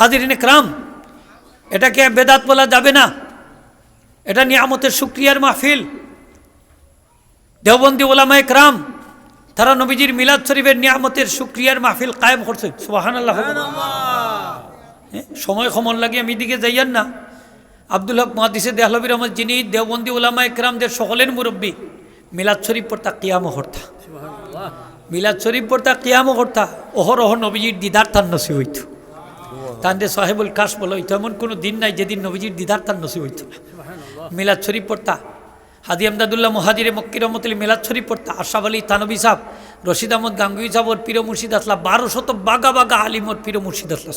হাজিরিনে ক্রাম এটাকে বেদাত বলা যাবে না। এটা নিয়ামতের শুক্রিয়ার মাহফিল। দেওবন্দি ওলামায় ক্রাম তারা নবীজির মিলাদ শরীফের নিয়ামতের শুক্রিয়ার মাহফিল কায়েম করছে। সুবাহান আল্লাহ হ্যাঁ, সময় সমন লাগে আমি দিকে যাইয়ান না। আব্দুল হক মহাদিসে দেহলবির রহমদ যিনি দেওবন্দি ওলামা একরামদের সকলের মুরব্বী মিলাদ শরীফ পড়তা কিয়াম হর্তা। মিলাদ শরীফ পড়তা কিয়াম হর্তা। অহর অহর নবীজির দিদার তার নসিব হইত। তান্ডে সাহেবুল কাশ বলো হইতো এমন কোনো দিন নাই যেদিন নবীজির দিদার তার নসিব হইত। না মিলাদ শরীফ পড়তা। হাদি আমদাদুল্লাহ মহাদিরে মক্কি রহমতুল্লি মিলাদ শরীফ পড়তা। আশাফ আলী তানবী সাহ রশিদ আহমদ গাঙ্গুই সাহর পীর মুর্শিদ আসলা বারো শত বাগা বাগা আলিমর পীর মুর্শিদ আসলা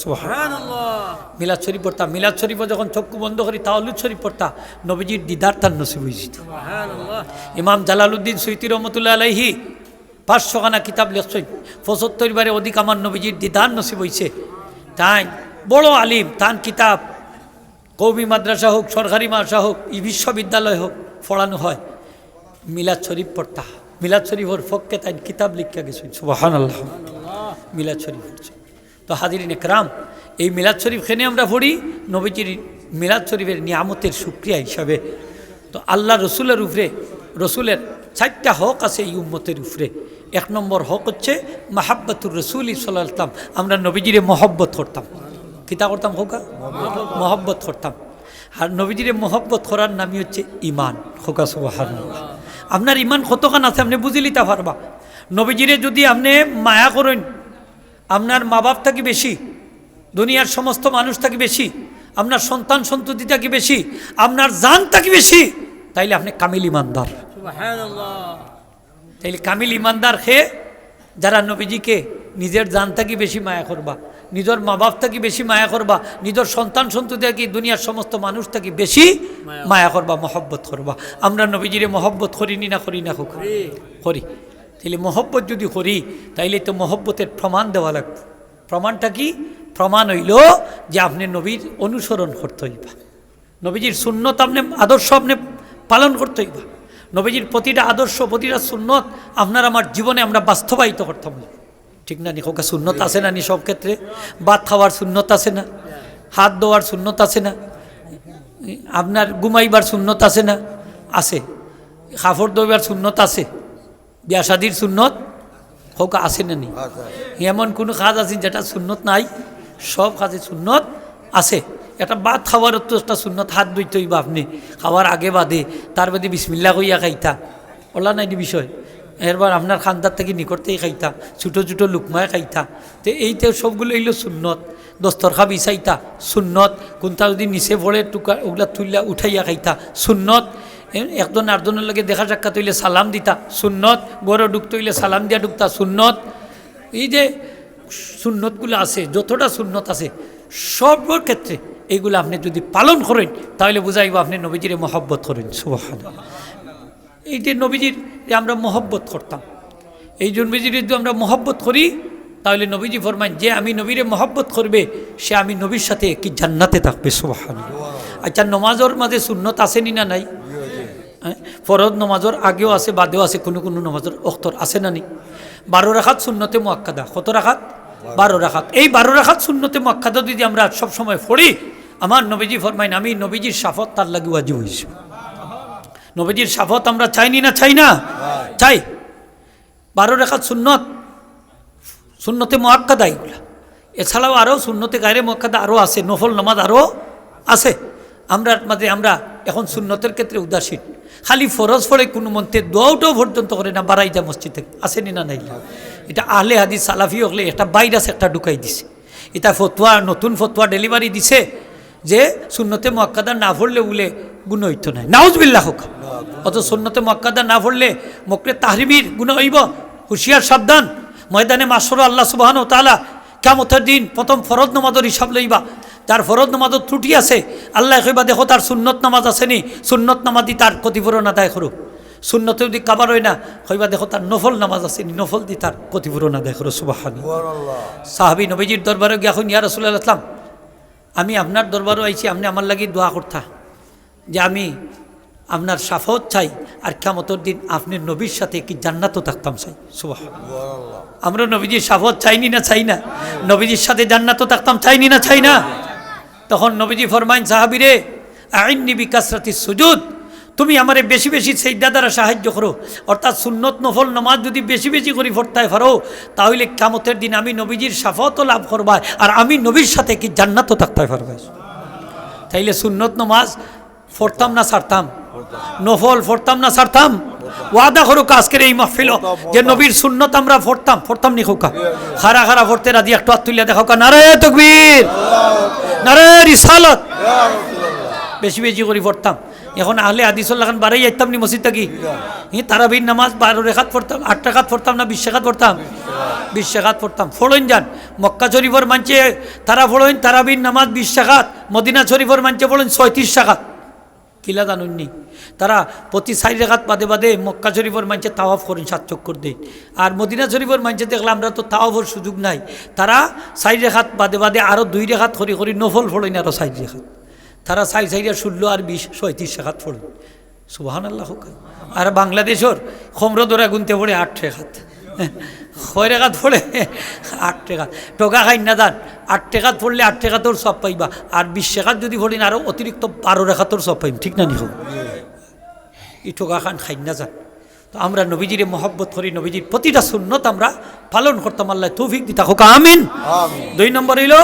মিলাদ শরীফ পড়তা। মিলাদ শরীফও যখন চক্ষু বন্ধ করি তাওলুদ শরীফ পড়তা নবীজির দিদার তার নসিব হয়েছিল ইমাম জালালউদ্দিন সৈতি রহমতুল্লাহ আলাইহি পাঁচশো খানা কিতাব লেখছেন। পঁচাত্তর বারে অধিক আমার নবীজির দিদার নসিব হয়েছে তাই বড় আলিম তান কিতাব, কৌমি মাদ্রাসা হোক, সরকারি মাদ্রাসা হোক, ই বিশ্ববিদ্যালয় হোক, পড়ানো হয়। মিলাদ শরীফ পড়তা মিলাদ শরীফর ফককে তাই কিতাব লিখা সুবাহান আল্লাহ মিলাদ শরীফ পড়ছে। তো হাজিরিন একরাম, এই মিলাদ শরীফ খেনে আমরা পড়ি, নবীজির মিলাদ শরীফের নিয়ামতের সুক্রিয়া হিসাবে। তো আল্লাহ রসুলের উপরে, রসুলের চারটা হক আছে এই উম্মতের উপরে। এক নম্বর হক হচ্ছে মাহাব্বাতুর রসুল ইসলাম আমরা নবীজিরে মহব্বত করতাম। কিতা করতাম হোকা মহব্বত করতাম। আর নবীজিরে মহব্বত করার নামই হচ্ছে ইমান হোকা সুবাহান আপনার ইমান কতখান আছে আপনি বুঝে লিতে পারবা? নবীজিরে যদি আপনি মায়া করেন আপনার মা বাপ থাকি বেশি দুনিয়ার সমস্ত মানুষ থাকি বেশি আপনার সন্তান সন্ততি থাকি বেশি আপনার জান থাকি বেশি তাইলে আপনি কামিল ইমানদার তাইলে কামিল ইমানদার খেয়ে যারা নবীজিকে নিজের জান থাকি বেশি মায়া করবা। নিজের মা বাপ থাকি বেশি মায়া করবা নিজের সন্তান সন্ততি থাকি দুনিয়ার সমস্ত মানুষ থাকি বেশি মায়া করবা মহব্বত করবা। আমরা নবীজিরে মহব্বত করিনি না করি না করি। তাইলে মহব্বত যদি করি তাইলে তো মহব্বতের প্রমাণ দেওয়া লাগবে। প্রমাণটা কি? প্রমাণ হইল যে আপনি নবীর অনুসরণ করতে হইবা। নবীজির শূন্যত আপনি আদর্শ আপনি পালন করতে হইবা। নবীজির প্রতিটা আদর্শ প্রতিটা সুন্নত আপনার আমার জীবনে আমরা বাস্তবায়িত করতে হবে ঠিক না নি? শূন্যত আছে না নি সব ক্ষেত্রে? ভাত খাওয়ার শূন্যত আছে না? হাত ধোয়ার শূন্যত আছে না? আপনার ঘুমাইবার শূন্যত আছে না? আছে। কাপড় ধোবার শূন্যত আছে? বিয়া শাদির শূন্যত হোক আছে না নি? এমন কোনো কাজ আছে যেটা শূন্যত নাই? সব কাজে শূন্যত আছে। একটা ভাত খাওয়ার তো একটা শূন্যত হাত ধুইতে হইবা আপনি। খাওয়ার আগে বাদে। তার বাদে বিসমিল্লা কইয়া খাইতা। ওলা নাই বিষয়? এরবার আপনার খান্দার থেকে নিকটতেই খাইতা, ছোটো ছোটো লুকমায় খাইতা। তো এইটা সবগুলো এইলো সুন্নত। দস্তরখা বিছাইতা, সুন্নত। কোনটা যদি নিচে পড়ে টুকা, ওগুলা তুললা উঠাইয়া খাইতা, সুন্নত। একজন আরেকজনের লগে দেখা সাক্ষাৎ হইলে সালাম দিতা, সুন্নত। গড়ে ঢুকতে হইলে সালাম দিয়া ঢুকতা সুন্নত। এই যে সুন্নতগুলো আছে, যতটা সুন্নত আছে সর্বর ক্ষেত্রে এইগুলো আপনি যদি পালন করেন, তাহলে বুঝাইব আপনি নবীজিরে মহব্বত করেন সুবাহান এই যে নবীজির যে আমরা মহব্বত করতাম, এই নবীজির যদি আমরা মহব্বত করি, তাহলে নবীজি ফরমান যে আমি নবীরে মহব্বত করবে, সে আমি নবীর সাথে কি জান্নাতে থাকবে? সুবাহান আচ্ছা নমাজর মাঝে সুন্নত আসেনি না নাই? হ্যাঁ? ফরজ নমাজর আগেও আছে, বাদেও আছে, কোনো কোনো নমাজর অক্তর আছে না নি? বারো রাখাত শূন্যতে মোয়াক্কাদা। কত রাখাত? বারো রাখাত। এই বারো রাখাত শূন্যতে মোয়াক্কাদা যদি আমরা সব সময় পড়ি, আমার নবীজি ফরমাইন, আমি নবীজির সাফত তার লাগে ওয়াজিব হয়েছে নবীজির সাফত আমরা চাইনি না চাই না? চাই। বারো রেখাত সুন্নত সুন্নতে মোয়াক্কাদা এগুলা। এছাড়াও আরও সুন্নতে গায়ে মোয়াক্কাদা আরও আছে নফল নামাজ আরও আছে। আমরা মাঝে আমরা এখন সুন্নতের ক্ষেত্রে উদাসীন। খালি ফরজ ফরে কোনো মন্ত্রে দোয়াটাও পর্যন্ত করে না বাড়াই যা মসজিদ থেকে। আসেনি না নাই। এটা আহলে হাদিস সালাফি হলে একটা ভাইরাস একটা ঢুকাই দিছে। এটা ফতোয়া নতুন ফতোয়া ডেলিভারি দিছে। যে সুন্নতে মক্কাদা না পড়লে উলে গুণ হইতো নাই নাউজবিল্লা হোক। অত সুন্নতে মক্কাদা না পড়লে মকরে তাহরিবির গুণ হইব হুশিয়ার সাবধান। ময়দানে মাসর আল্লাহ সুবাহান ও তালা কেমতের দিন প্রথম ফরজ নামাজের হিসাব লইবা। যার ফরজ নামাজের ত্রুটি আছে আল্লাহ কইবা দেখো তার সুন্নত নামাজ আসেনি সুন্নত নামাজি তার ক্ষতিপূরণ আদায় করো সুন্নতে যদি কাবার হয় না কইবা দেখো তার নফল নামাজ আছে নি নফল দি তার ক্ষতিপূরণ আদায় করো। সুবাহান সাহাবি নবীজির দরবারে গিয়া এখন ইয়া রসুল্লাহ আসলাম আমি আপনার দরবারও আইছি, আপনি আমার লাগি দোয়া করতা। যে আমি আপনার সাফত চাই, আর ক্ষমতর দিন আপনি নবীর সাথে কি জান্নাতও থাকতাম চাই। সুবাহ আমরা নবীজির সাফত চাইনি না চাই না? নবীজির সাথে জান্নাতও থাকতাম চাইনি না চাই না? তখন নবীজি ফরমাইন, সাহাবিরে আইন নিবি কাসরাতি সুজুদ। তুমি আমারে বেশি বেশি সেইদা দ্বারা সাহায্য করো। অর্থাৎ সুন্নত নফল নমাজ যদি বেশি বেশি করি ফরতায় পারো তাহলে কামতের দিন আমি নবীজির সাফতও লাভ করবাই, আর আমি নবীর সাথে কি জান্নাতও থাকতে পারবে তাইলে সুন্নত নমাজ ফরতাম না ছাড়তাম? নফল ফরতাম না ছাড়তাম? ওয়াদা করুক আজকের এই মাহফিল? যে নবীর সুন্নত আমরা ফরতাম ফরতাম নি খোকা খারা খারা ফরতে রাজি, একটু হাত তুলিয়া দেখো নারে তকবীর নারে রিসালত। বেশি বেশি করে পড়তাম এখন আহলে আদিসুল্লাহ খান বাড়াই যাইতাম নি মসজিদ থাকি। হি, তারাবির নামাজ বারো রেখাত পড়তাম আট টাকাত পড়তাম না বিশ রেখাত পড়তাম? বিশ রেখাত পড়তাম। ফড়ইন যান, মক্কা শরীফর মানছে তারা ফড়ইন, তারাবির নামাজ বিশ টাকাত মদিনা শরীফর মানছে ফড়ইন ছয়ত্রিশ টাকাত কিলা জানুননি তারা প্রতি সাইড রেখাত বাদে বাদে মক্কা শরীফর মানছে তাওয়াফ করেন সাত চক্কর দেয়। আর মদিনা শরীফর মানছে দেখলে আমরা তো তাওয়াফর সুযোগ নাই। তারা সাইড রেখাত বাদে বাদে আরও দুই রেখাত করি করি নফল ফড়ইন আরও সাইড রেখাত। তারা সাই সাইডা ষোলো আর বিশ ছয়ত্রিশ রেখাত ফড়ে সুবাহান আল্লাহ হোক। আর বাংলাদেশর খমরদরা গুনতে পড়ে আট রেখাত ছয় রেখাত পড়ে আট টেকাত টকা খাই না দান আট টেকাত পড়লে আট টেকাতর সব পাইবা। আর বিশ টেকাত যদি পড়িন আরও অতিরিক্ত বারো রেখাতর সব পাইম। ঠিক না নিহ ই টকা খান খাই না যান তো আমরা নবীজিরে মহব্বত করি নবীজির প্রতিটা সুন্নত আমরা পালন করতাম। আল্লাহ তৌফিক দিতা হোক। আমিন। দুই নম্বর হইল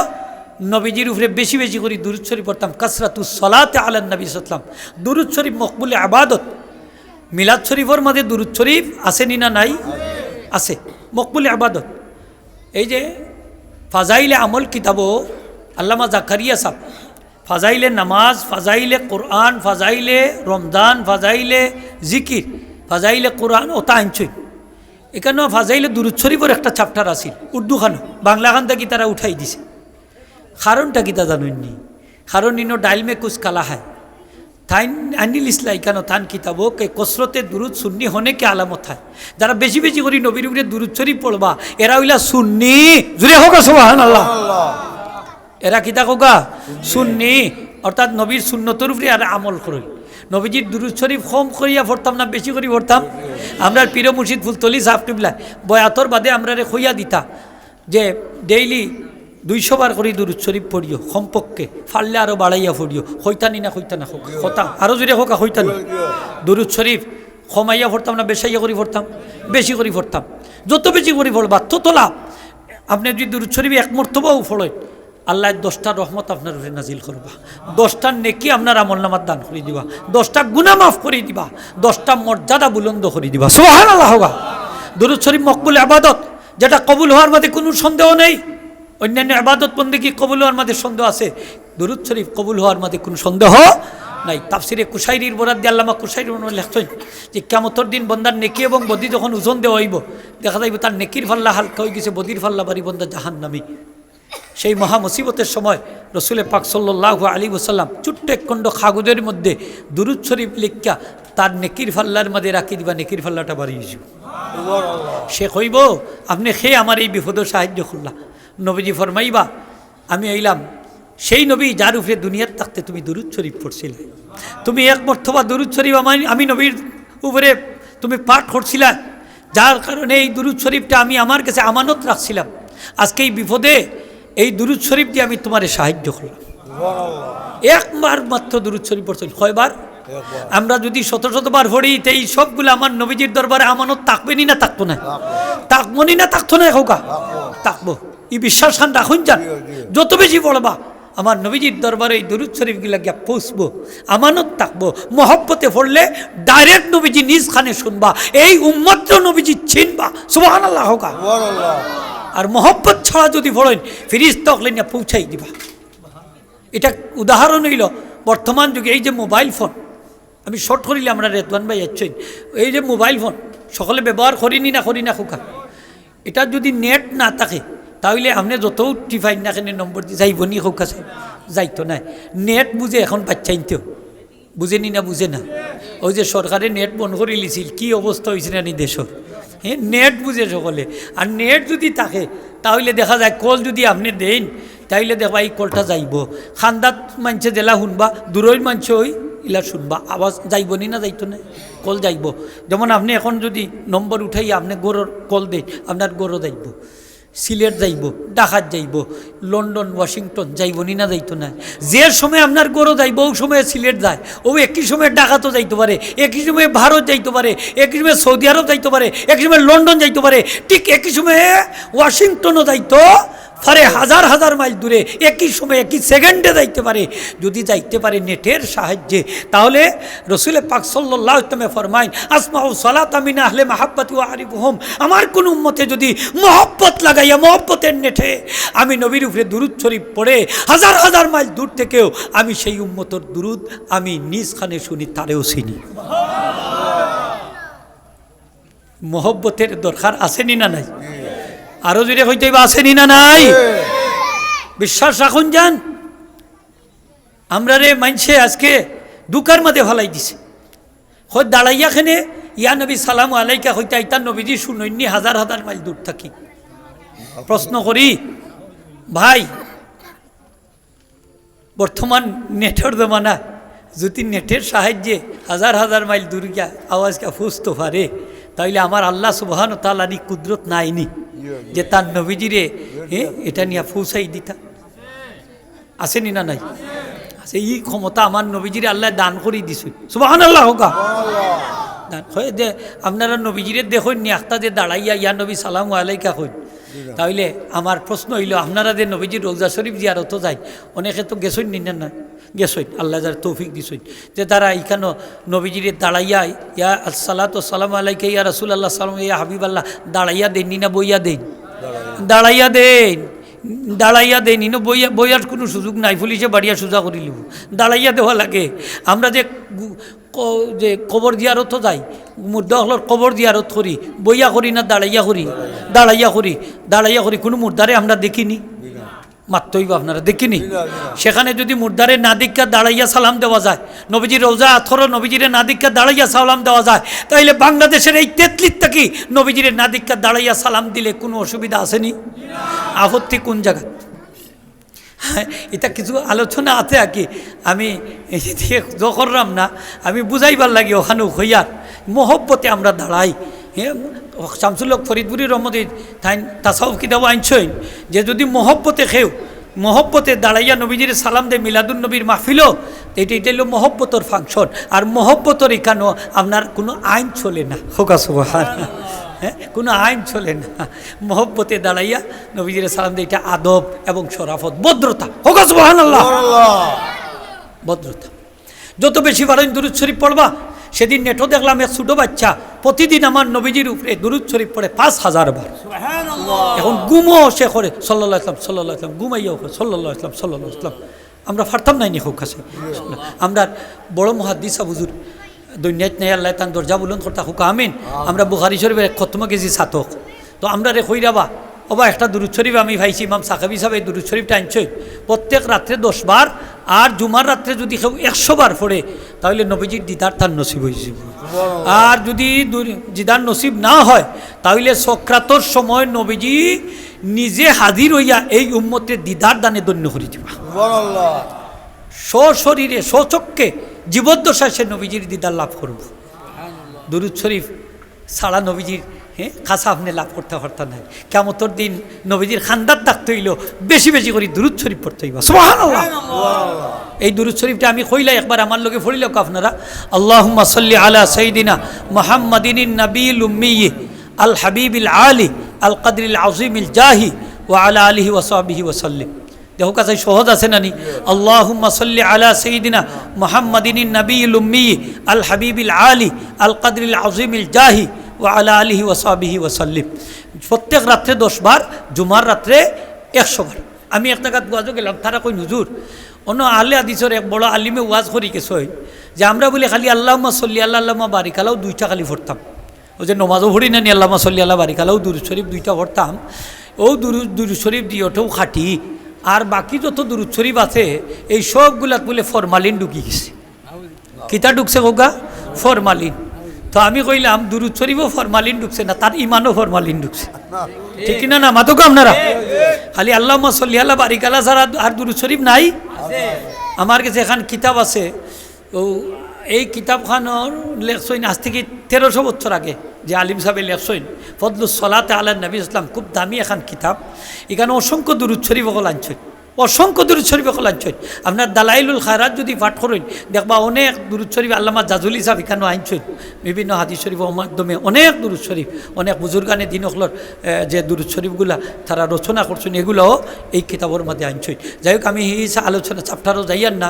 নবীজির উপরে বেশি বেশি করে দুরুদ শরীফ পড়তাম। কাসরাতু সলাতে আলান নবী সাল্লাম দুরুদ শরীফ মকবুলে আবাদত। মিলাদ শরীফর মাঝে দুরুদ শরীফ আসেনি না নাই? আছে। মকবুলে আবাদত। এই যে ফাজাইলে আমল কিতাবও আল্লামা জাকারিয়া সাহ ফাজাইলে নামাজ, ফাজাইলে কোরআন, ফাজাইলে রমজান, ফাজাইলে জিকির, ফাজাইলে কোরআন ওটা আনছই এখানেও ফাজাইলে দুরুদ শরীফর একটা চ্যাপ্টার আছিল উর্দু খানো বাংলা খান থেকে তারা উঠাই দিছে। কারণটা কিতা জানুননি কারণ ইনো ডাইলমে কুচ কালা হয় থাইন আনিল ইসলাই কেন থান কিতাবো কে কসরতে দুরুদ সুন্নি হনে কে আলামত হয় যারা বেশি বেশি করি নবীর উপরে দুরুদ শরীফ পড়বা এরা হইলা সুন্নি জুড়ে হোক সোহান আল্লাহ এরা কিতা কোকা সুন্নি অর্থাৎ নবীর সুন্নতর উপরে আর আমল করই নবীজির দুরুদ শরীফ কম করিয়া পড়তাম না বেশি করি পড়তাম আমরা প্রিয় মুর্শিদ ফুলতলি টিবলা বয়াতর বাদে আমরা খইয়া দিতা যে ডেইলি দুইশো বার করে দুরুদ শরীফ পড়িও কমপক্ষে ফাললে আরও বাড়াইয়া পড়িও হইতানি না হইতা না হোক হতা আরও যদি হোক হইতানি দুরুদ শরীফ কমাইয়া পড়তাম না বেশাইয়া করে পড়তাম, বেশি করে পড়তাম। যত বেশি করে পড়বা, তত লাভ। আপনি যদি দুরুদ শরীফ এক মর্তবাও ফড়েন আল্লাহ দশটা রহমত আপনার উপরে নাজিল করবা। দশটার নেকি আপনার আমল নামার দান করে দিবা। দশটা গুণা মাফ করে দিবা। দশটা মর্যাদা বুলন্দ করে দিবা। সোহান আল্লাহ হবা দুরুদ শরীফ মকবুল আবাদত, যেটা কবুল হওয়ার মধ্যে কোনো সন্দেহ নেই। অন্যান্য আবাদত বন্দে কি কবুল হওয়ার মধ্যে সন্দেহ আছে। দুরুদ শরীফ কবুল হওয়ার মধ্যে কোনো সন্দেহ নাই। তাফসিরে কুসাইরির বরাদ দিয়ে আল্লামা কুসাইরির মনে লেখছেন যে কেমতর দিন বন্দার নেকি এবং বদি যখন ওজন দেওয়া হইব দেখা যাইব তার নেকির ফাল্লা হালকা হয়ে গেছে বদির ফাল্লা বাড়ি বন্দা জাহান নামি সেই মহা মুসিবতের সময় রসুলের পাক সাল্লাহ আলী ওসাল্লাম ছোট্ট এক খণ্ড খাগুদের মধ্যে দুরুদ শরীফ লিখা তার নেকির ফাল্লার মধ্যে রাখি দিবা নেকির ফাল্লাটা বাড়িয়ে যাব সে কইব আপনি খেয়ে আমার এই বিপদের সাহায্য করলা। নবীজি ফরমাইবা আমি আইলাম সেই নবী যার উপরে দুনিয়ার থাকতে তুমি দুরুদ শরীফ পড়ছিলে। তুমি এক মর্থবা দুরুদ শরীফ আমি আমি নবীর উপরে তুমি পাঠ করছিলা যার কারণে এই দুরুদ শরীফটা আমি আমার কাছে আমানত রাখছিলাম। আজকে এই বিপদে এই দুরুদ শরীফ দিয়ে আমি তোমারে সাহায্য করলাম। একবার মাত্র দুরুদ শরীফ পড়ছিল কয়বার? আমরা যদি শত শতবার পড়ি তো এই সবগুলো আমার নবীজির দরবারে আমানত থাকবেনি না থাকতো না? থাকবনি না থাকতো না হোকা থাকব। এই বিশ্বাস খান রাখুন যান। যত বেশি পড়বা আমার নবীজির দরবারে এই দরুদ শরীফগুলা গিয়া পৌঁছবো আমানত থাকব মহব্বতে পড়লে ডাইরেক্ট নবীজি নিজ খানে শুনবা এই উম্মত্র নবীজি চিনবা। সুবাহান আল্লাহ হোকা আর। মহব্বত ছাড়া যদি পড়েন ফিরিস তকলে নিয়ে পৌঁছাই দিবা। এটা উদাহরণ হইল বর্তমান যুগে এই যে মোবাইল ফোন আমি শর্ট করিলে আমরা রেতওয়ান ভাই যাচ্ছেন এই যে মোবাইল ফোন সকলে ব্যবহার করিনি না করি না খোকা। এটা যদি নেট না থাকে তাহলে আপনি যত টিফাইন না কেন নম্বর দিয়ে যাইব নি হোক আছে, যাইতো না নেট বুঝে এখন বাচ্চাইনতেও বুঝেনি না বুঝে না। ওই যে সরকারে নেট বন্ধ করে লিছিল, কি অবস্থা হয়েছে না নি দেশর হ্যাঁ নেট বুঝে সকলে। আর নেট যদি থাকে তাহলে দেখা যায়, কল যদি আপনি দেন তাইলে দেখবা এই কলটা যাইব। খান্দাত মানছে জেলা শুনবা দূরের মানছে ওই ইলা শুনবা। আওয়াজ যাইব নি না যাইতো না কল যাইব। যেমন আপনি এখন যদি নম্বর উঠাই আপনি গরুর কল দেই আপনার গরু যাইব। সিলেট যাইব, ডাকাত যাইব, লন্ডন, ওয়াশিংটন যাইব নি না যাইতো না। যে সময় আপনার গরু যাইব ও সময় সিলেট যায়, ও একই সময় ডাকাতও যাইতে পারে, একই সময় ভারত যাইতে পারে, একই সময় সৌদি আরব যাইতে পারে, একই সময় লন্ডন যাইতে পারে, ঠিক একই সময়ে ওয়াশিংটনও যাইতো ফারে হাজার হাজার মাইল দূরে, একই সময় একই সেকেন্ডে যাইতে পারে। যদি যাইতে পারে নেটের সাহায্যে, তাহলে রসুলে পাক সাল্লাহ ইসলামে ফরমাইন আসমা ও সালাত আমিনা আহলে মাহাব্বত ও আরিফ হোম আমার কোন উম্মতে যদি মহব্বত লাগাইয়া, মহব্বতের নেটে আমি নবীর উপরে দুরুদ শরীফ পড়ে, হাজার হাজার মাইল দূর থেকেও আমি সেই উম্মতর দুরুদ আমি নিজ খানে শুনি, তারেও চিনি। মহব্বতের দরকার আসেনি না নাই? আরও যদি হইতে আসেনি না নাই? বিশ্বাস রাখুন যান। আমরা রে মানছে আজকে দুকার মাঝে ফেলাই দিছে। হয় দাঁড়াইয়াখানে ইয়া নবী সালাম আলাইকা হইতে আইতা নবীজি শুননি হাজার হাজার মাইল দূর থাকি। প্রশ্ন করি ভাই বর্তমান নেটের জমানা যদি নেটের সাহায্যে হাজার হাজার মাইল দূর গিয়া আওয়াজকে ফুসতে পারে তাইলে আমার আল্লাহ সুবহান তালানি কুদরত নাইনি। যে তার নবীজিরে এটা নিয়ে ফুসাই দিতা। আসেনি না নাই? আছে এই ক্ষমতা আমার নবীজিরে আল্লাহ দান করে দিছে। সুবহান আল্লাহ হোকা দান হয় যে, আপনারা নবীজিরে দেখুন নি, আখতা যে দাঁড়াইয়া, ইয়া নবী সালাম আলাইকা হইন তাইলে আমার প্রশ্ন হইল, আপনারা যে নবীজির রোজা শরীফ জিয়ারত যায়, অনেকে তো গেছইন নি না না গেছইন আল্লাহ যার তৌফিক দিছইন যে তারা ইখানো নবীজিরে দাঁড়াইয়া, ইয়া সালাত সালাম আলাইকা, ইয়া রসুল আল্লাহ সালাম ইয়া হাবিব আল্লাহ দাঁড়াইয়া দেন নি বইয়া দেন। দাঁড়াইয়া দেন, দাঁড়াইয়া দেয়নি না বইয়া, বইয়ার কোনো সুযোগ নাই, পুলিশে বাড়িয়া সোজা করে দাঁড়াইয়া দেওয়া লাগে। আমরা যে যে কবর দিয়ারত যাই, মুর্দা হলর কবর দিয়ারত করি, বইয়া করি না, দাঁড়াইয়া করি দাঁড়াইয়া করি দাঁড়াইয়া করি, কোনো মুর্দারে আমরা দেখিনি। মাত্রই আপনারা দেখিনি সেখানে যদি মুর্দারে না দীক্ষা দাঁড়াইয়া সালাম দেওয়া যায় নবীজির রোজা আথর নবীজিরে না দীক্ষা দাঁড়াইয়া সালাম দেওয়া যায় তাইলে বাংলাদেশের এই তেতলির কি? নবীজিরে না দীক্ষা দাঁড়াইয়া সালাম দিলে কোনো অসুবিধা আসেনি? আপত্তি কোন জায়গা হ্যাঁ, এটা কিছু আলোচনা আছে আর কি। আমি করলাম না আমি বুঝাইবার লাগি ওখানে হইয়ার মহব্বতে আমরা দাঁড়াই। হ্যাঁ শামসুল্লক ফরিদপুরি রহমদি তাই তাসাউফ কিতাব আনছইন যে যদি মহব্বতে খেও মহব্বতে দাঁড়াইয়া নবীজির সালাম দে মিলাদুন নবীর মাহফিল এটা এটা হলো মহব্বতর ফাংশন। আর মহব্বতর এখানেও আপনার কোনো আইন চলে না। হোকা সুবাহান। হ্যাঁ কোনো আইন চলে না। মহব্বতে দাঁড়াইয়া নবীজির সালাম দে এটা আদব এবং শরাফত ভদ্রতা। হোকা সুবাহান আল্লাহ ভদ্রতা। যত বেশি পারেন দুরুদ শরীফ পড়বা সেদিন নেটও দেখলাম এক ছোটো বাচ্চা প্রতিদিন আমার নবীজির উপরে দুরুদ শরীফ পড়ে পাঁচ হাজার বার। এখন গুমও সে করে সাল্লাহ ইসলাম সাল্লাহ ইসলাম গুমাইয়াও করে সাল্লাহ ইসলাম সাল্লাহ ইসলাম আমরা ফারতাম নাই নি হোক কাছে। আমরা বড় মহাদিস বুজুর দৈন্যাত নেই আল্লাহ তান দরজা বুলন করতা হুক আমিন। আমরা বুখারি শরীফের খতম কেজি সাতক তো আমরা রে কইরাবা ওবা একটা দুরুদ শরীফ আমি ভাইছি ইমাম সাকাবি সাহেব এই দুরুদ শরীফটা আনছই প্রত্যেক রাত্রে দশ বার আর জুমার রাত্রে যদি কেউ একশো বার পড়ে তাহলে নবীজির দিদার তার নসিব হয়েছে আর যদি দিদার নসিব না হয় তাহলে সক্রাতর সময় নবীজি নিজে হাজির হইয়া এই উম্মতের দিদার দানে দন্য করে দিবা। সশরীরে স্বচক্ষে জীবদ্দশায় সে নবীজির দিদার লাভ করব। দুরুদ শরীফ সারা নবীজির হ্যাঁ খাসা আপনি লাভ করতে পারতেন না কেমতর দিন নবীজির খান্দার ডাকতে হইল বেশি বেশি করে দুরুদ শরীফ পড়তে হইবা। এই দুরুদ শরীফটা আমি কইলাই একবার আমার লোকে ফড়িল আপনারা। আল্লাহ সাল্লি আলা সঈদিনা মোহাম্মদিন নবীল উম্মি আল হাবিবিল আলী আল কদরিল আজিমিল জাহি ও আলা আলিহি ওসাবিহি ওসাল্লিম দেখো কাছে সহজ আছে নানি আল্লাহুম্মা সাল্লি আলা সাইয়্যিদিনা মুহাম্মাদিন নবীল উম্মি আল হাবিবিল আলী আল কদরিল আজিমিল জাহি ও আলা আলিহি ওসাবিহি ওসাল্লিম প্রত্যেক রাত্রে দশ বার, জুমার রাত্রে একশো বার। আমি এক জায়গাত ওয়াজও গেলাম, তারা কই নুজুর অন্য আলে আদিসর এক বড় আলিমে ওয়াজ করি গেছে যে আমরা বলি খালি আল্লাহমা সল্লি আল্লাহ আল্লাহমা বারিকালাও দুইটা খালি ভরতাম ওই যে নমাজও ভরি না নি আল্লাহমা সল্লি আল্লাহ বারিকালাও দুরু শরীফ দুইটা ভরতাম ও দুরু দুরু শরীফ দিয়ে ওঠেও খাটি। আর বাকি যত দুরুদ শরীফ আছে, এই সবগুলাত বলে ফরমালিন ঢুকি গেছে। কিতা ঢুকছে হোগা ফরমালিন। তো আমি কইলাম, দুরুদ শরীফও ফরমালিন ঢুকছে না, তার ইমানও ফরমালিন ঢুকছে। ঠিক না না মাতো আপনারা? খালি আল্লাহ সল্লি আল্লাহ বারিকালা ছাড়া আর দুরুদ শরীফ নাই, আমার কাছে এখান কিতাব আছে। ও, এই কিতাবখানোর লেখসইন আজ থেকে তেরোশো বছর আগে, যে আলিম সাহেব লেখসইন, ফদলুস সলাতে আল্লাহ নবী ইসলাম, খুব দামি এখন কিতাব। এখানে অসংখ্য দূরুৎ শরীফ আনছেন অসংখ্য দূরুৎ শরীফ আনছেন আপনার দালাইলুল খায়রাত যদি পাঠ করেন, দেখবা অনেক দূরুৎ শরীফ আল্লামা জাজুল সাহেব এখানেও আনছেন বিভিন্ন হাদিস শরীফের মাধ্যমে অনেক দূরুৎ শরীফ, অনেক বুজুর্গানে দিন হকলর যে দূরুৎ শরীফগুলা তারা রচনা করছেন, এগুলোও এই কিতাবের মধ্যে আনছেন যাই হোক আমি এই আলোচনা চাপটারও যাইয়ান না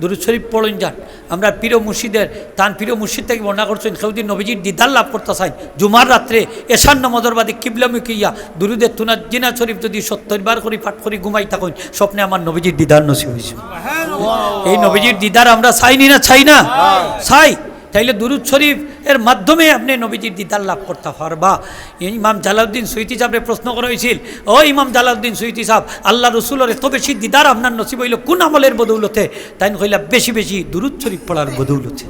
দূরুৎ শরীফ পড়েন যান। আমরা প্রিয় মুর্শিদের, তান প্রিয় মুর্শিদ থেকে বর্ণনা করছেন সেদিন নবীজির দিদার লাভ করতে চাই জুমার রাত্রে এশান নামদর বাদে কিবলামুখিয়া দুরুদের তুনা জিনা শরীফ যদি সত্তর বার করে পাঠ করে ঘুমাই থাকুন স্বপ্নে আমার নবীজির দিদার নসি হয়েছে। এই নবীজির দিদার আমরা চাইনি না চাই না? চাই। তাইলে দুরুদ শরীফ এর মাধ্যমে আপনি নবীজির দিদার লাভ করতে পারবা। ইমাম জালাউদ্দিন সুইতি সাহেবের প্রশ্ন করা হয়েছিল ও ইমাম জালাউদ্দিন সুইতি সাহেব আল্লাহ রসুলের এত বেশি দিদার আপনার নসিব হইল কোন আমলের বদৌলতে? তাই কইলা বেশি বেশি দুরুদ শরীফ পড়ার বদৌলতে।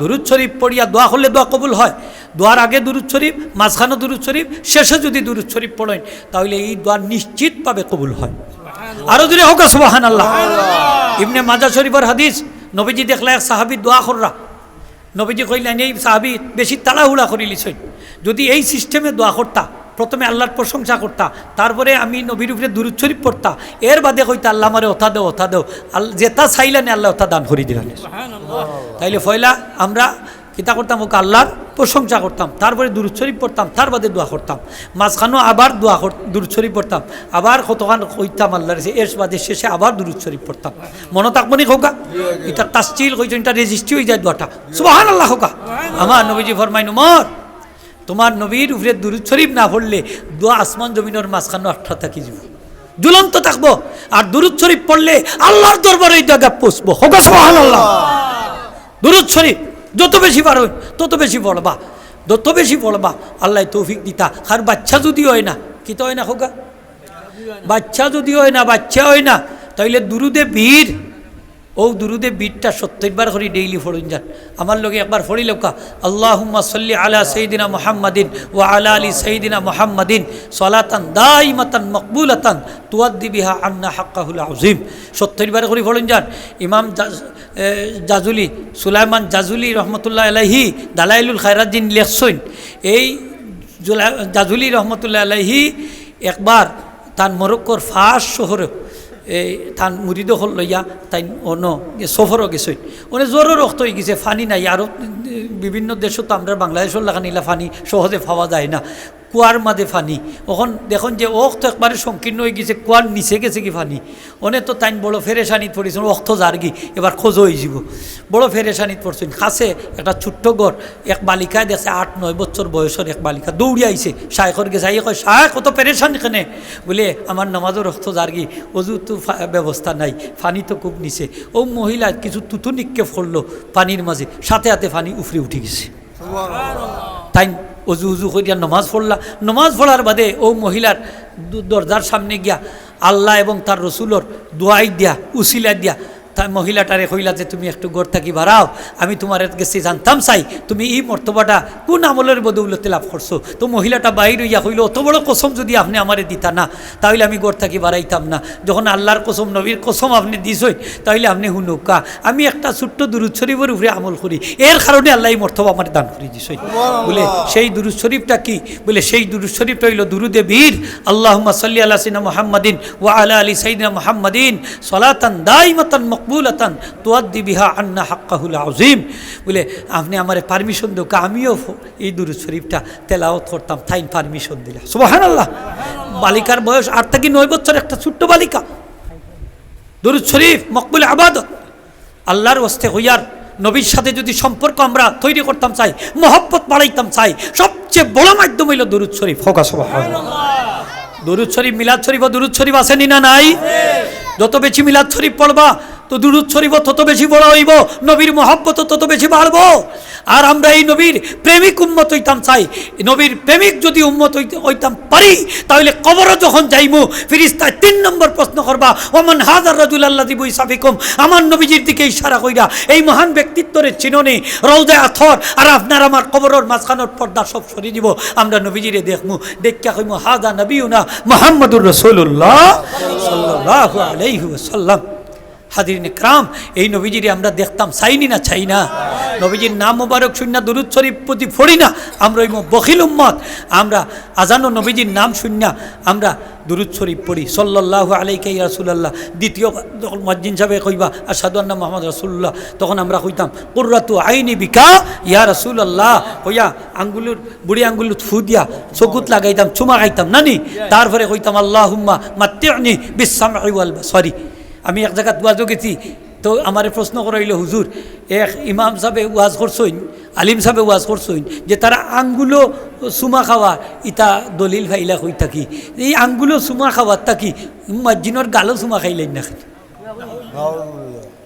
দুরুদ শরীফ পড়িয়া দোয়া হলে দোয়া কবুল হয়। দোয়ার আগে দুরুদ শরীফ মাঝখানো দুরুদ শরীফ শেষে যদি দুরুদ শরীফ পড়েন তাহলে এই দোয়া নিশ্চিতভাবে কবুল হয়। আরও দূরে হোক সুবাহান আল্লাহ ইবনে মাজা শরীফের হাদিস নবীজি দেখলে এক সাহাবি দোয়া কররা। নবীজি কইলেন এই সাহাবি বেশি তাড়াহুড়া করি লিছেন যদি এই সিস্টেমে দোয়া করতা প্রথমে আল্লাহর প্রশংসা করতা তারপরে আমি নবীর উপরে দুরুদ শরীফ পড়তা এর বাদে কইতা আল্লাহ আমারে ওথা দেও ওথা দেও। যেটা চাইলেন আল্লাহ ওথা দান করি দিলেন। তাইলে ফয়লা আমরা কিতা করতাম ওকে আল্লাহর প্রশংসা করতাম, তারপরে দুরুদ শরীফ পড়তাম, তার বাদে দোয়া করতাম। মাঝখানেও আবার দোয়া দুরুদ শরীফ পড়তাম। আবার কতখান কইতাম আল্লাহর এর বাদে শেষে আবার দুরুদ শরীফ পড়তাম। মনে থাকব নি হোকা এটা তাস্তিল কইছেন এটা রেজিস্ট্রি হয়ে যায় দোয়াটা। সুবাহান আল্লাহ হোকা আমার নবীজি ফরমাইন মর তোমার নবীর উপরে দুরুদ না পড়লে দোয়া আসমান জমিনের মাঝখানে আটটা থাকি যাব। ঝুলন্ত থাকব। আর দুরুদ শরীফ পড়লে আল্লাহর দরবারে এই জায়গা পৌঁছবো হোকা আল্লাহ দুরুদ শরীফ। যত বেশি পারো, তত বেশি পড়বা যত বেশি পড়বা আল্লাহ তৌফিক দিতা। আর বাচ্চা যদি হয় না, কি তো হয় না হোকা বাচ্চা যদি হয় না, বাচ্চা হয় না, তাইলে দুরুদে বীর। ও দুরুদে বীরটা সত্তরবার করে ডেইলি ফড়ুন যান। আমার লোকে একবার ফড়ি লোকা আল্লাহুম্মা সল্লি আলা সঈদিনা মোহাম্মদিন ও আলা আলী সঈদিনা মোহাম্মদিন সলাতান দাইমাতান তুয়াদ্দি বিহা আন্না হাক্কাহুল আজিম সত্তরবার করে ফড়ুন যান। ইমাম জাজুলি, সুলাইমান জাজুলি রহমতুল্লাহ আলাইহি দালাইলুল খায়রাদ্দিন লেখসইন এই জুলা- জাজুলি রহমতুল্লাহ আলাইহি একবার তার মরক্কোর ফাঁস শহরে এই তান মুড়িদ হল লইয়া তাই অন সফরও গেছে। অনে জ্বরও রক্ত হয়ে গেছে, ফানি নাই। আরও বিভিন্ন দেশও তো আমরা বাংলাদেশের লাগানিলা ফানি সহজে পাওয়া যায় না। কুয়ার মাঝে ফানি। ওখন দেখুন যে অক্ত একবারে সংকীর্ণ হয়ে গেছে কুয়ার নিচে গেছে কি ফানি। অনে তো তাইন বড় ফেরেশানিত পড়েছেন অক্ত জারগি এবার খোঁজ হয়ে যাব। বড় ফেরেশানিত পড়ছেন। কাছে একটা ছোট্ট ঘর এক বালিকায় দেখছে আট নয় বছর বয়সের এক বালিকা দৌড়ি আইছে। শায়খর গেছে আইয়ে কয় শায় কত পেরেশান এখানে বলে আমার নামাজও রক্ত জারগি অজু তো ব্যবস্থা নাই পানি তো খুব নিচে। ও মহিলা কিছু তুতু নিক্ষেপ করল পানির মাঝে সাথে সাথে পানি উফরে উঠে গেছে। তাই অজু উজু করিয়া নমাজ পড়লা। নমাজ পড়ার বাদে ও মহিলার দরজার সামনে গিয়া আল্লাহ এবং তার রসুলোর দোয়াই দিয়া, উসিলা দিয়া তাই মহিলাটারে কইলা যে তুমি একটু গড় থাকি বাড়াও আমি তোমার গেছি জানতাম চাই তুমি এই মর্তবাটা কোন আমলের বদৌলতে লাভ করছ? তো মহিলাটা বাইর হইয়া কইল অত বড় কসম যদি আপনি আমারে দিতা না তাহলে আমি গড় থাকি বাড়াইতাম না। যখন আল্লাহর কসম নবীর কসম আপনি দিছই তাহলে আপনি হুনুকা। আমি একটা ছোট্ট দুরুদ শরীফের উপরে আমল করি। এর কারণে আল্লাহ এই মর্তবা আমার দান করে দিছই। বলে সেই দুরুদ শরীফটা কি? বলে সেই দুরুদ শরীফটা হইল দুরুদে বীর। আল্লাহ সাল্লি আল্লাহ সিনা মোহাম্মদিন ওয়া আলা আলী সাইদিনা মোহাম্মদিন সলাতান দাইমাতান মকবুলাতান তোয়াদ্দি বিহা আন্না হাক্কাহুল আজিম বলে, আপনি আমার পারমিশন দোকা আমিও এই দুরুদ শরীফটা তেলাওত করতাম তাই পারমিশন দিলা। সুবাহান আল্লাহ বালিকার বয়স আট থেকে নয় বছর একটা ছোট্ট বালিকা। দরুদ শরীফ, মকবুল আবাদত। আল্লাহর ওস্তে হইয়ার। নবীর সাথে যদি সম্পর্ক আমরা তৈরি করতাম চাই, মহব্বত বাড়াইতাম চাই, সবচেয়ে বড় মাধ্যম হইল দরুদ শরীফ। হোক দরুদ শরীফ, মিলাদ শরীফ ও দরুদ শরীফ আসেনি না নাই? যত বেশি মিলাদ শরীফ পড়বা তো দুরুদ শরীফ তত বেশি বড় হইব, নবীর মহব্বত তত বেশি বাড়বো। আর আমরা এই নবীর প্রেমিক উম্মত হইতাম চাই। নবীর প্রেমিক যদি হইতে, হইতাম পারি, তাহলে কবরও যখন যাইমু, ফিরিস্তায় তিন নম্বর প্রশ্ন করবা, ওমান হাজার রাজুল আল্লাহ দিবু ইসাফিকুম আমার নবীজির দিকে ইশারা কইরা, এই মহান ব্যক্তিত্বের চিননে রৌদায় আথর, আর আপনার আমার কবরের মাঝখানোর পর্দা সব সরিয়ে দিব। আমরা নবীজিরে দেখমু দেখা কইমু হাজা নবীউনা মোহাম্মদুর রসুল্লাহ সাল্লাল্লাহু আলাইহি ওয়াসাল্লাম। হাদিরিন ক্রাম এই নবীজিরে আমরা দেখতাম চাইনি না চাই না। নবীজির নাম মোবারক শূন্য দুরুদ শরীফ প্রতি ফড়ি না আমরা ওই বখিল উম্মত। আমরা আজানো নবীজির নাম শূন্য আমরা দুরুদ শরীফ পড়ি। সল্লাহ আলাইকে রাসুল্লাহ দ্বিতীয় যখন মজ্জিন সাহেব কইবা আর সাদুয়ান্না মোহাম্মদ রাসুল্লাহ তখন আমরা কইতাম কুর্রাতু আইনি বিকা ইয়া রাসুল্লাহ কইয়া আঙ্গুলুর বুড়ি আঙ্গুলুর ফু দিয়া চকুত লাগাইতাম চুমা খাইতাম নানি? তারপরে কইতাম আল্লাহ হুম্মা মাত্যানি বিশ্বাম সরি আমি এক জায়গাত ওয়াজও গেছি। তো আমার প্রশ্ন করাইল, হুজুর, এক ইমাম সাহেবে ওয়াজ করছইন আলিম সাহেবে ওয়াজ করছইন যে তারা আঙ্গুলো সুমা খাওয়া, ইতা দলিল ফাইলা হই থাকি? এই আঙ্গুলো সুমা খাওয়ার থাকি, মসজিদর গালো সুমা খাইলেন না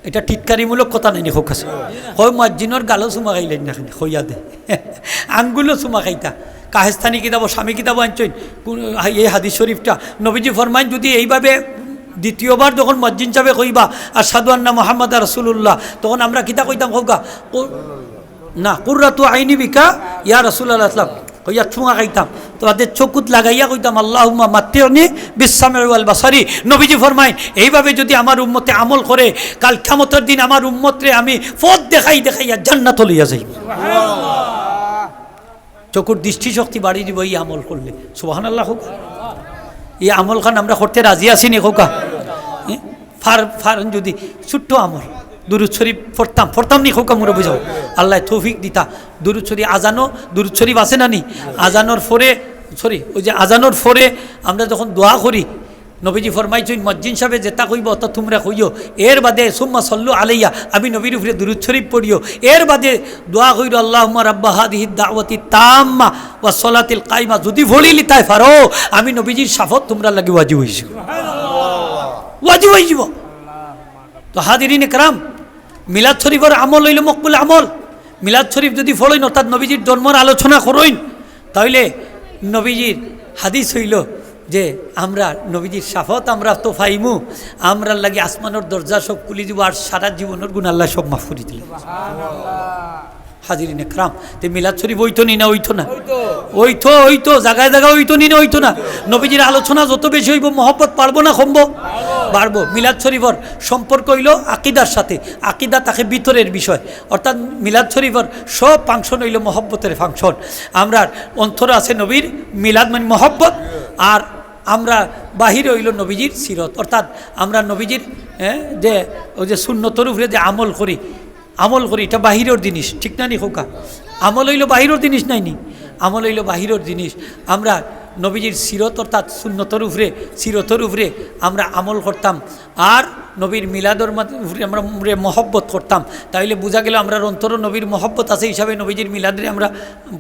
এটা টিটকারিমূলক কথা নাই হোক আছে। হয় মসজিদর গালো সুমা খাইলেন না হইয়া দে। আঙ্গুলো সুমা খাইতা। কাহেস্তানি কিতাব, স্বামী কিতাব আনছেন এই হাদিস শরীফটা। নবীজি ফরমাইন, যদি এইভাবে দ্বিতীয়বার যখন মসজিদ যাবে কইবা আর সাদুয়ান্না মোহাম্মদ রসুল্লাহ তখন আমরা কিতা কইতাম হোকা না কুর্রাতু আইনি বিকা ইয়া রসুল্লাহ আসলাম কইয়া ছুঁয়া খাইতাম। তো তাদের চকুত লাগাইয়া কইতাম আল্লাহ মাত্রিয়নি বিশ্বামের বাসারি নবীজি ফরমাইন এইভাবে যদি আমার উম্মতে আমল করে কাল ক্ষমতার দিন আমার উম্মতরে আমি পথ দেখাই দেখাইয়া জান্নাত লইয়া যাই চকুর দৃষ্টিশক্তি বাড়িয়ে দিব এই আমল করলে। সুবাহান আল্লাহ হোক। এই আমল খান আমরা করতে রাজি আছি নি খোকা? ফার ফার যদি ছোট্ট আমল, দুরুদ শরীফ পড়তাম পড়তাম নি খোকা মুরে বুঝাও আল্লাহ তৌফিক দিতা। দুরুদ আজানো দুরুদ শরীফ আছে না নি? আজানোর ফরে সরি ওই যে আজানোর ফরে আমরা যখন দোয়া করি নবীজি ফরমাইছুন মজ্জিন সাহেব যেটা কইব অত তোমরা কইও। এর বাদে সুম্মা সল্লু আলাইয়া আমি নবীর উপরে দুরুদ শরীফ পড়িও। এর বাদে দোয়া কইর আল্লাহ রাব্বা হাদিহি দাওয়াতি তাম্মা ওয়া সলাতিল কাইমা যদি ভরিলি তাই পারো আমি নবীজির সাফত তোমরা লাগি ওয়াজিব হইছি ওয়াজিব হইব তো হাদিরিন একরাম মিলাদ শরীফের আমল হইল মকবুল আমল। মিলাদ শরীফ যদি ফলইন অর্থাৎ নবীজির জন্মর আলোচনা করইন তাহলে নবীজির হাদিস হইল যে আমরা নবীজির সাফত আমরা তো ফাইমু আমরা লাগে আসমানোর দরজা সব খুলি দিব আর সারা জীবনের গুণ আল্লাহ সব মাফ করে দিল হাজিরিন একরাম। তে মিলাদ শরীফ ওইতো নি না ওইতো না? ওইতো। ওইতো জায়গায় জায়গায় ওইতো নি না ওইতো না? নবীজির আলোচনা যত বেশি হইব মহব্বত পারব না কমব? পারব মিলাদ শরীফর সম্পর্ক হইল আকিদার সাথে। আকিদা তাকে ভিতরের বিষয়। অর্থাৎ মিলাদ শরীফর সব ফাংশন হইল মহব্বতের ফাংশন। আমরা অন্তর আছে নবীর মিলাদ মানে মহব্বত। আর আমরা বাহিরে হইল নবীজির সিরত। অর্থাৎ আমরা নবীজির যে, ওই যে শূন্যতর উপরে যে আমল করি আমল করি, এটা বাহিরের জিনিস, ঠিক না নি খোকা? আমল হইল বাহিরের জিনিস নাইনি আমল হইল বাহিরের জিনিস। আমরা নবীজির সিরত অর্থাৎ শূন্যতর উপরে সিরতর উপরে আমরা আমল করতাম। আর নবীর মিলাদর উপরে আমরা মহব্বত করতাম। তাইলে বোঝা গেল আমরা অন্তর নবীর মহব্বত আছে হিসাবে নবীজির মিলাদরে আমরা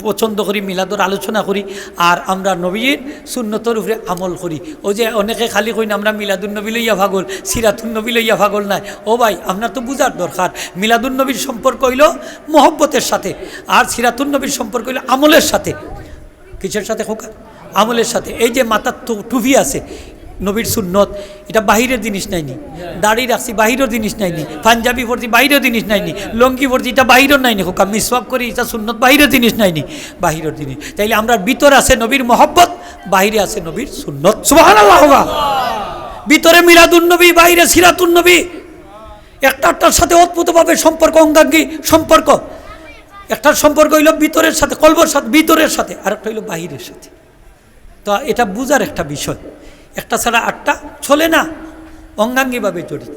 পছন্দ করি, মিলাদর আলোচনা করি। আর আমরা নবীর শূন্যতর উপরে আমল করি। ও যে অনেকে খালি কই না আমরা মিলাদুন নবী লইয়া ভাগল সিরাতুন নবী লইয়া ভাগল নাই। ও ভাই আপনার তো বুঝার দরকার। মিলাদুন নবীর সম্পর্ক হইল মহব্বতের সাথে, আর সিরাতুন নবীর সম্পর্ক হইল আমলের সাথে। কিসের সাথে খোকা? আমলের সাথে। এই যে মাথার টু- টুপি আছে, নবীর সুন্নত, এটা বাহিরের জিনিস নাইনি। দাড়ি রাখছি, বাহিরের জিনিস নাইনি। পাঞ্জাবি পড়ছি বাহিরের জিনিস নাইনি। লঙ্গি পড়ছি এটা বাহিরের নাইনি। হোক, আমি সব করি, এটা সুন্নত, বাহিরের জিনিস নাইনি। বাহিরের জিনিস। তাইলে আমরা ভিতর আছে নবীর মহব্বত, বাহিরে আছে নবীর সুন্নত। হোক। ভিতরে মিলাদুন নবী বাইরে সিরাতুন নবী। একটা একটার সাথে অদ্ভুতভাবে সম্পর্ক, অঙ্গাঙ্গি সম্পর্ক। একটার সম্পর্ক হইল ভিতরের সাথে, কলবর সাথে, ভিতরের সাথে আর একটা হইল বাহিরের সাথে। তো এটা বুঝার একটা বিষয়। একটা ছাড়া আটটা চলে না অঙ্গাঙ্গিভাবে জড়িত।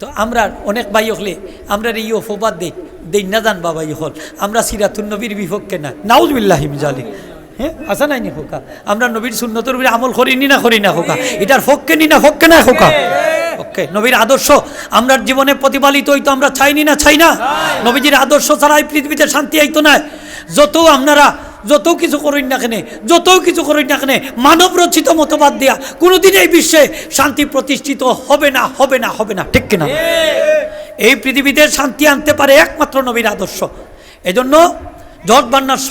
তো আমরা অনেক ভাই হলে আমরা এই অপবাদ দেই দেই না জান বাবাই হল। আমরা সিরাতুন নবীর বিপক্ষে না। নাউজবিল্লাহিম জালি হ্যাঁ আসা নাই নি খোকা আমরা নবীর সুন্নতর আমল করি নি না করি না খোকা এটার ফককে নি না ফককে না খোকা ওকে নবীর আদর্শ আমরা জীবনে প্রতিপালিত হইতো আমরা চাইনি না চাই না? নবীজির আদর্শ ছাড়া এই পৃথিবীতে শান্তি আইতো না। যত আপনারা যত কিছু করেন না কেনে যত কিছু করেন না কেনে মানব রচিত মতবাদ দেয়া কোনোদিন এই বিশ্বে শান্তি প্রতিষ্ঠিত হবে না হবে না হবে না। ঠিক কিনা? এই পৃথিবীতে শান্তি আনতে পারে একমাত্র নবীর আদর্শ। এজন্য জট বান্না শ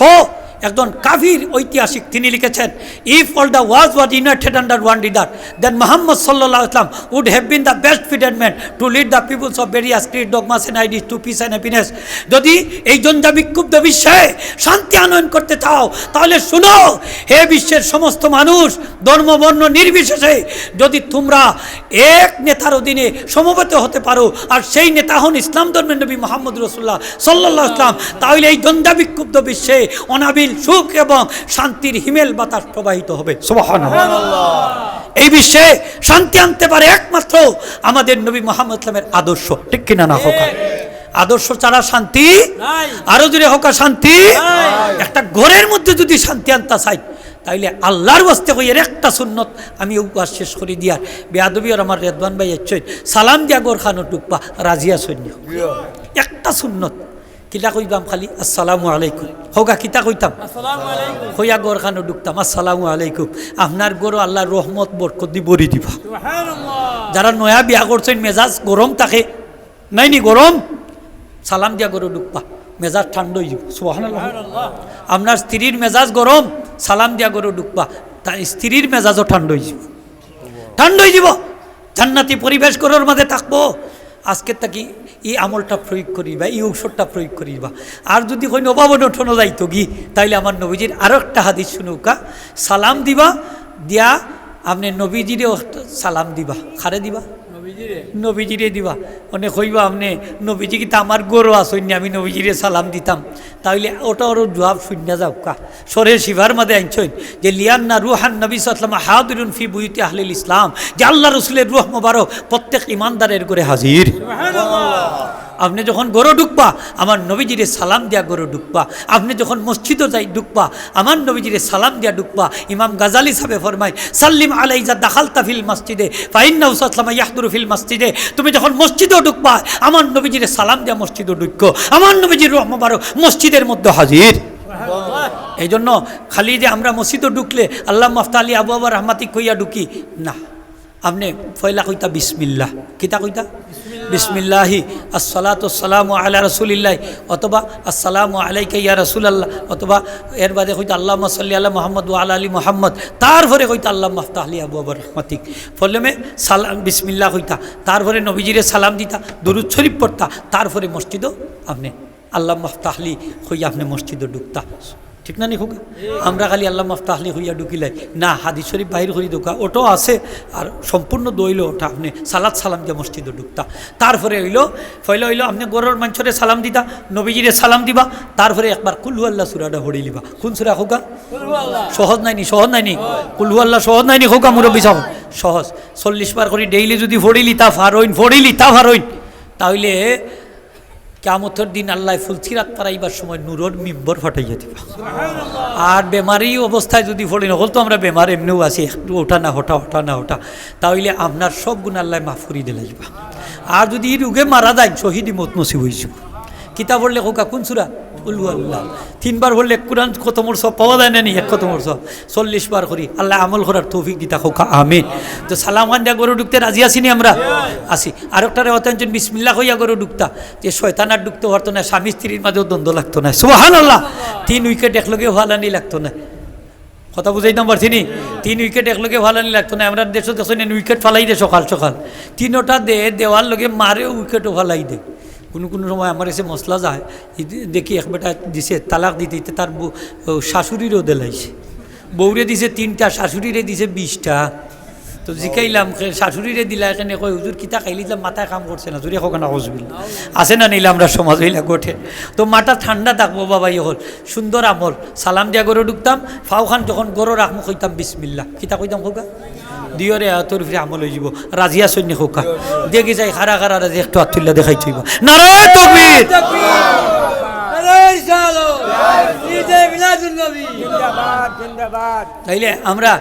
একজন কাফির ঐতিহাসিক, তিনি লিখেছেন if all the was was united under one leader then Mohammed সাল্লাহ Islam would have been the best fitted man to lead the peoples of various creed dogmas and ideas to peace and happiness যদি এই জঞ্জা বিক্ষুব্ধ বিশ্বে শান্তি আনয়ন করতে চাও, তাহলে শুনো, হে বিশ্বের সমস্ত মানুষ, ধর্ম, বর্ণ নির্বিশেষে যদি তোমরা এক নেতার অধীনে সমবেত হতে পারো, আর সেই নেতা হন ইসলাম ধর্মের নবী মোহাম্মদ রসুল্লাহ সাল্লাহ ইসলাম তাহলে এই দ্বন্দ্বা বিক্ষুব্ধ বিশ্বে অনাবিল সুখ এবং শান্তির হিমেল বাতাস প্রবাহিত হবে। এই বিশ্বে শান্তি আনতে পারে একমাত্র আমাদের নবী মোহাম্মদ ইসলামের আদর্শ। ঠিক কিনা না হোক? আদর্শ ছাড়া শান্তি। আরও জুড়ে হোক শান্তি একটা ঘরের মধ্যে যদি শান্তি আনতে চাই তাইলে আল্লাহর বস্তে হইয়ের একটা সুন্নত আমি উপবাস শেষ করে দিয়ার বেয়াদবি আর আমার রেদবান ভাই এর সালাম দিয়া গোর খানো টুকপা রাজিয়া সৈন্য। একটা সুন্নত। কিতা কইতাম খালি? আসসালামু আলাইকুম। হোগা কিতা কইতাম? হইয়া গোর খানো ঢুকতাম আসসালামু আলাইকুম। আপনার গরু আল্লাহ রহমত বরকত দি বরি দিবা। যারা নয়া বিয়া করছেন মেজাজ গরম থাকে। নাই নি গরম? সালাম দিয়া গরু ডুকপা মেজাজ ঠান্ডা যাব সুবহানাল্লাহ। সুবহানাল্লাহ। আপনার স্ত্রীর মেজাজ গরম সালাম দিয়া গরু ডুকবা। তার স্ত্রীর মেজাজও ঠান্ডা হয়ে যাব ঠান্ডা হয়ে যাব জান্নাতি পরিবেশ গরুর মাঝে থাকব। আজকে তাকে এই আমলটা প্রয়োগ করি বা এই ঔষধটা প্রয়োগ করি বা আর যদি হয় নবাবন ওঠনো যাইতো গি, তাইলে আমার নবীজির আরও একটা হাদিস শুনুকা সালাম দিবা, দিয়া আপনি নবীজিরও সালাম দিবা, খারে দিবা। নবীজিরে? দিবা। অনেক হইবা আপনি নবীজি কি আমার গরু আসইনি আমি নবীজিরে সালাম দিতাম। তাইলে ওটা ওর জবাব শূন্য যাও কা সরে শিভার মাঝে আনছইন যে লিয়ান্না রুহান নবী সাল্লাম হাদিরুন ফি বুইতি আহলিল ইসলাম যে আল্লাহ রসুলের রুহ মোবারক প্রত্যেক ইমানদারের করে হাজির। আপনি যখন গরু ঢুকবা আমার নবীজিরে সালাম দিয়া গরু ঢুকবা। আপনি যখন মসজিদও যাই ঢুকবা আমার নবীজিরে সালাম দিয়া ঢুকবা। ইমাম গাজালি সাহেব ফরমায় সাল্লিম আলাইজা দাখাল তাফিল মসজিদে ফাইন্না উসাতলামা ইয়াহদুর ফিল মসজিদে, তুমি যখন মসজিদও ঢুকবা, আমার নবীজির সালাম দেওয়া মসজিদও ঢুকো। আমার নবীজির রহমাবারও মসজিদের মধ্যে হাজির। এই জন্য খালি যে আমরা মসজিদও ঢুকলে, আল্লাহ মফতালি আবু আবার রহমাতি কইয়া ঢুকি। না। আপনি ফয়লা কইতা বিসমিল্লাহ। কিতা কইতা? বিসমিল্লাহি। আসসালাতু সালামু আলা রসুলিল্লাহ। অথবা আসসালামু আলাইকে ইয়া রসুলাল্লাহ। অথবা এর বাদে কইতা আল্লাহ সাল্লি আল্লাহ মোহাম্মদ ও আলা আলী মোহাম্মদ। তারপরে কইতা আল্লাহ মফতাহলি আবু আবার রহমাতিক। ফলে সালাম বিসমিল্লাহ কইতা। তারপরে নবীজিরে সালাম দিতা, দরুদ শরীফ পড়তা। তারপরে মসজিদও আপনি আল্লাহ মফতাহলি হইয়া আপনি মসজিদও ঢুকতা। ঠিক না নি হোক আমরা খালি আল্লাহ মফতাহলি হইয়া ঢুকিলাই। না, হাদিস শরীফ বাহির করি ঢুকা ওটাও আছে, আর সম্পূর্ণ দইল ওটা আপনি সালাদ সালাম দিয়ে মসজিদে ঢুকতা। তারপরে হইল, ফইলে হইল, আপনি গরুর মাঞ্চরে সালাম দিতা, নবীজিরে সালাম দিবা, তারপরে একবার কুল্লু আল্লাহ সুরাটা হড়ি লিবা। কোন সুরা হোকা? সহজ নাইনি সহজ নাইনি কুল্লু আল্লাহ সহজ নাইনি হোকা, মুরব্বী সাহ সহজ। চল্লিশ বার করে ডেইলি যদি ফড়িলি তা ফারইন ফড়িলি তা ফারইন। তাহলে কেমতের দিন আল্লাহ ফুলসিরাত পারাইবার সময় নুরোর মিম্বর ফাটাইয়া দিবা। আর বেমারি অবস্থায় যদি ফলি নকল তো আমরা বেমার এমনিও আছি, একটু ওঠা না হঠা হঠা না হঠা তাহলে আপনার সব গুণ আল্লাহ মাফ করি দিলে যাবা আর যদি এই রোগে মারা যায়, শহীদ মত নসিব হয়েছিল কিতাব পড়লে কোকা কোন সুরা? উল্লু আল্লাহ তিনবার বললে কোরআন কত মোর সব পাওয়া যায় না নি? এক কত মোর সব। চল্লিশ বার করি। আল্লাহ আমল করার তৌফিক দিতা খোকা আমিন। তো সালাম খান দিয়া গরু ঢুকতে রাজি আসিনি আমরা? আসি। আর একটা অত্যন্ত বিসমিল্লা হইয়া গরু ঢুকতা। যে শয়তানার ঢুকতে পারতো না, স্বামী স্ত্রীর মাঝেও দ্বন্দ্ব লাগতো না। সুবাহান আল্লাহ তিন উইকেট একলগে ভালানি লাগতো না। কথা বুঝাইতাম পারছি নি? তিন উইকেট একলগে ভালানি লাগতো না। আমরা দেশ দেশ উইকেট ফালাই দে সকাল সকাল। তিনোটা দে দেওয়ার লগে মারে উইকেটও ফালাই দে। কোনো কোনো সময় আমার এসে মশলা যায় দেখি এক বেটা দিছে, তালাক দিতে দিতে তার শাশুড়িরও দেলাইছে। বউরে দিছে তিনটা, শাশুড়িরে দিছে বিশটা। তো জিকাইলাম শাশুড়িরে দিলা এখানে কই হুজুর কিতা খাইলিলাম মাথায় কাম করছে না? জুড়ে হোক না হজবিল আছে না নিলে আমরা সমাজ হইলা গোঠে তো মাথা ঠান্ডা থাকব বাবা ইয়ে হল। সুন্দর আমল। সালাম দিয়া গরু ঢুকতাম। ফাও খান যখন গরু রাখমু কইতাম বিসমিল্লা কিতা কইতাম খোকা? দিয়রে তোর ফিরে আমল হয়ে যাব। রাজিয়া সৈন্য খোকা? দেখি যাই খারা খারা রাজি একটু আত্মুল্লা দেখাই থইবা নারায় তকবীর তাইলে আমরা